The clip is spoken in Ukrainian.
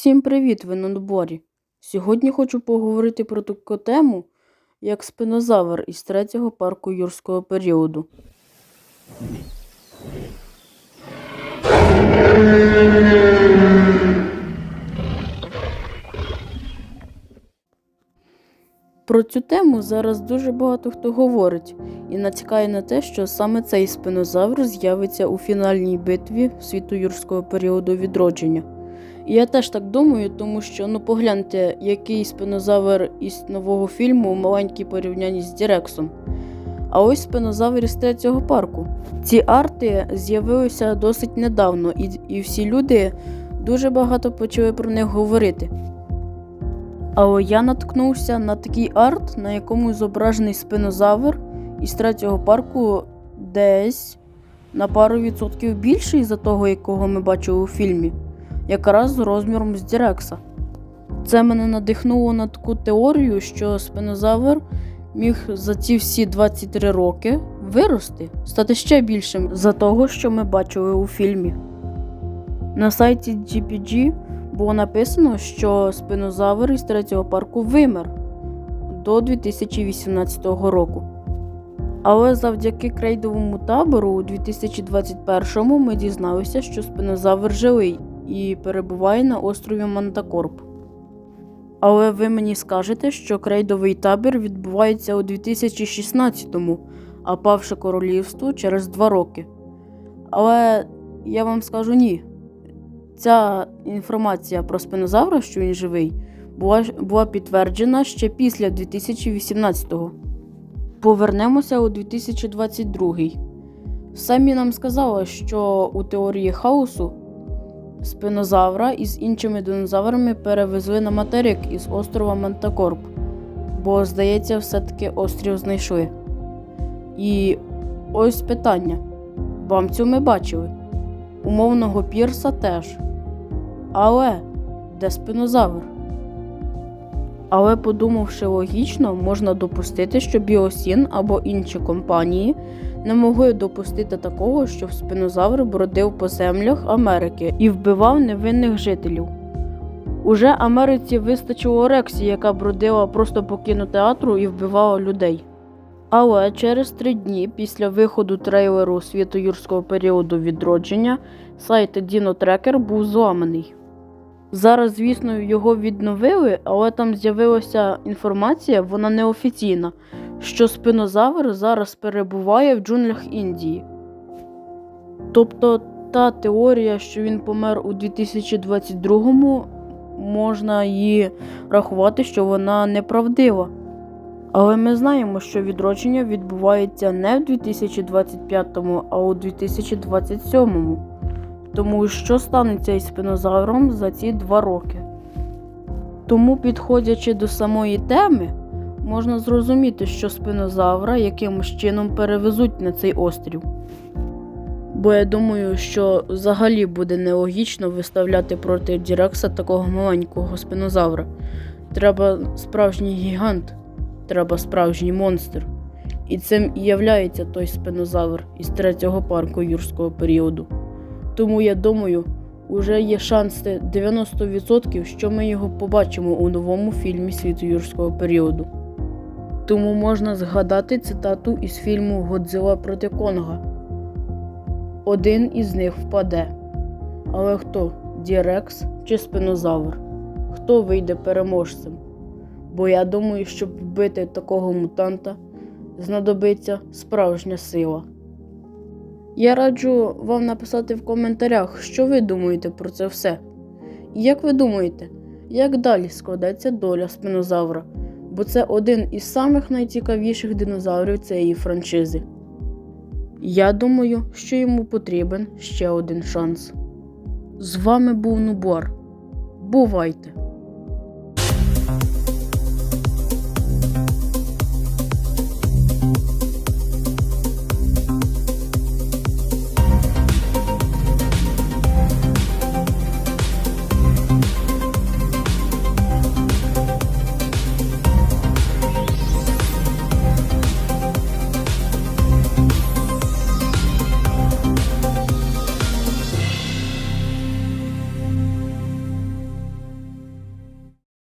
Усім привіт, ви на доборі. Сьогодні хочу поговорити про таку тему, як спинозавр із третього парку юрського періоду. Про цю тему зараз дуже багато хто говорить і натякає на те, що саме цей спинозавр з'явиться у фінальній битві світоюрського періоду відродження. Я теж так думаю, тому що ну погляньте, який спинозавр із нового фільму маленький порівнянні з Дірексом. А ось спинозавр із третього парку. Ці арти з'явилися досить недавно, і, і всі люди дуже багато почали про них говорити. Але я наткнувся на такий арт, на якому зображений спинозавр із третього парку десь на пару відсотків більший за того, якого ми бачили у фільмі, якраз розміром з Дірекса. Це мене надихнуло на таку теорію, що спинозавр міг за ці всі 23 роки вирости, стати ще більшим за того, що ми бачили у фільмі. На сайті GPG було написано, що спинозавр із третього парку вимер до 2018 року. Але завдяки крейдовому табору у 2021-му ми дізналися, що спинозавр живий і перебуває на острові Мантакорп. Але ви мені скажете, що крейдовий табір відбувається у 2016-му, а павше королівство через два роки. Але я вам скажу ні. Ця інформація про спинозавра, що він живий, була, була підтверджена ще після 2018-го. Повернемося у 2022 Самі нам сказали, що у теорії хаосу спинозавра із іншими динозаврами перевезли на материк із острова Мантакорп, бо, здається, все-таки острів знайшли. І ось питання: бамцю ми бачили. Умовного пірса теж. Але де спинозавр? Але подумавши логічно, можна допустити, що Біосін або інші компанії не могли допустити такого, щоб спинозавр бродив по землях Америки і вбивав невинних жителів. Уже Америці вистачило Рексі, яка бродила просто по кінотеатру і вбивала людей. Але через три дні після виходу трейлеру світоюрського періоду відродження сайт DinoTracker був зламаний. Зараз, звісно, його відновили, але там з'явилася інформація, вона неофіційна, що спинозавр зараз перебуває в джунглях Індії. Тобто та теорія, що він помер у 2022-му, можна її рахувати, що вона неправдива. Але ми знаємо, що відродження відбувається не в 2025-му, а у 2027-му. Тому що станеться із спинозавром за ці два роки. Тому, підходячи до самої теми, можна зрозуміти, що спинозавра якимось чином перевезуть на цей острів. Бо я думаю, що взагалі буде нелогічно виставляти проти Дірекса такого маленького спинозавра. Треба справжній гігант, треба справжній монстр. І цим і являється той спинозавр із третього парку юрського періоду. Тому я думаю, уже є шанси 90%, що ми його побачимо у новому фільмі світу юрського періоду. Тому можна згадати цитату із фільму Годзила проти Конга. Один із них впаде. Але хто? Дірекс чи спинозавр? Хто вийде переможцем? Бо я думаю, щоб вбити такого мутанта, знадобиться справжня сила. Я раджу вам написати в коментарях, що ви думаєте про це все. Як ви думаєте, як далі складеться доля спинозавра? Бо це один із самих найцікавіших динозаврів цієї франшизи. Я думаю, що йому потрібен ще один шанс. З вами був Нубор. Бувайте!